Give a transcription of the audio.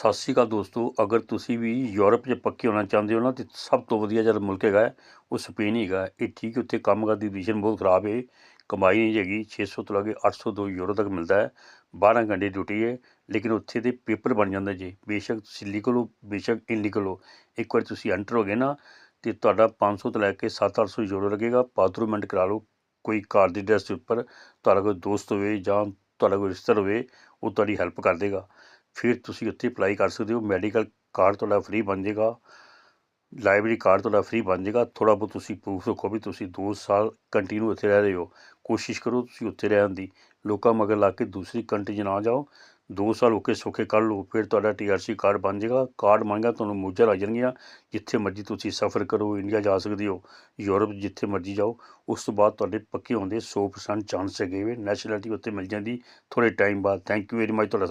ਸਤਿ ਸ਼੍ਰੀ ਅਕਾਲ ਦੋਸਤੋ, ਅਗਰ ਤੁਸੀਂ ਵੀ ਯੂਰਪ 'ਚ ਪੱਕੇ ਹੋਣਾ ਚਾਹੁੰਦੇ ਹੋ ਨਾ, ਤੇ ਸਭ ਤੋਂ ਵਧੀਆ ਜਿਹੜਾ ਮੁਲਕ ਹੈਗਾ ਉਹ ਸਪੇਨ ਹੀ ਹੈਗਾ। ਇਹ ਠੀਕ ਹੈ, ਉੱਥੇ ਕੰਮ ਕਾਰ ਦੀ ਵਿਜ਼ਨ ਬਹੁਤ ਖਰਾਬ ਹੈ, ਕਮਾਈ ਨਹੀਂ ਹੈਗੀ 600 ਤੋਂ ਲੈ ਕੇ 802 ਯੂਰੋ ਤੱਕ ਮਿਲਦਾ ਹੈ 12 ਘੰਟੇ ਡਿਊਟੀ ਹੈ, ਲੇਕਿਨ ਉੱਥੇ ਦੇ ਪੇਪਰ ਬਣ ਜਾਂਦਾ ਜੀ। ਬੇਸ਼ੱਕ ਤੁਸੀਂ ਲੀਗਲ ਹੋ ਬੇਸ਼ੱਕ ਇਨਲੀਗਲ ਹੋ ਇੱਕ ਵਾਰ ਤੁਸੀਂ ਐਂਟਰ ਹੋ ਗਏ ਨਾ, ਤੇ ਤੁਹਾਡਾ 500 ਤੋਂ ਲੈ ਕੇ 7-800 ਯੂਰੋ ਲੱਗੇਗਾ ਪਾਤਰੂਮੈਂਟ ਕਰਾ ਲਓ, ਕੋਈ ਕਾਰ ਦੀ ਡਰੈਸ ਦੇ ਉੱਪਰ, ਤੁਹਾਡਾ ਕੋਈ ਦੋਸਤ ਹੋਵੇ ਜਾਂ ਤੁਹਾਡਾ ਕੋਈ ਰਿਸ਼ਤੇਦਾਰ ਹੋਵੇ, ਉਹ ਤੁਹਾਡੀ ਹੈਲਪ ਕਰ ਦੇਗਾ। ਫਿਰ ਤੁਸੀਂ ਉੱਥੇ ਅਪਲਾਈ ਕਰ ਸਕਦੇ ਹੋ। ਮੈਡੀਕਲ ਕਾਰਡ ਤੁਹਾਡਾ ਫ੍ਰੀ ਬਣ ਜਾਏਗਾ। ਲਾਇਬ੍ਰੇਰੀ ਕਾਰਡ ਤੁਹਾਡਾ ਫ੍ਰੀ ਬਣ ਜਾਏਗਾ। ਥੋੜ੍ਹਾ ਬਹੁਤ ਤੁਸੀਂ ਪ੍ਰੂਫ ਰੱਖੋ ਵੀ ਤੁਸੀਂ 2 ਸਾਲ ਕੰਟੀਨਿਊ ਉੱਥੇ ਰਹਿ ਰਹੇ ਹੋ। ਕੋਸ਼ਿਸ਼ ਕਰੋ ਤੁਸੀਂ ਉੱਥੇ ਰਹਿਣ ਦੀ। ਲੋਕਾਂ ਮਗਰ ਲਾ ਕੇ ਦੂਸਰੀ ਕੰਟਰੀ 'ਚ ਨਾ ਜਾਓ। 2 ਸਾਲ ਓਕੇ ਸੌਖੇ ਕਰ ਲਓ, ਫਿਰ ਤੁਹਾਡਾ ਟੀਆਰਸੀ ਕਾਰਡ ਬਣ ਜਾਏਗਾ। ਕਾਰਡ ਬਣ ਗਿਆ, ਤੁਹਾਨੂੰ ਮੌਜਾਂ ਲੱਗ ਜਾਣਗੀਆਂ। ਜਿੱਥੇ ਮਰਜ਼ੀ ਤੁਸੀਂ ਸਫ਼ਰ ਕਰੋ ਇੰਡੀਆ ਜਾ ਸਕਦੇ ਹੋ ਯੂਰਪ ਜਿੱਥੇ ਮਰਜ਼ੀ ਜਾਓ। ਉਸ ਤੋਂ ਬਾਅਦ ਤੁਹਾਡੇ ਪੱਕੇ ਹੋਣ ਦੇ 100% ਚਾਂਸ ਹੈਗੇ ਵੇ। ਨੈਸ਼ਨੈਲਿਟੀ ਉੱਥੇ ਮਿਲ ਜਾਂਦੀ। ਥੋੜ੍ਹੇ ਟਾਈਮ ਬਾਅਦ। ਥੈਂਕ ਯੂ ਵੈਰੀ ਮਚ ਤੁਹਾਡਾ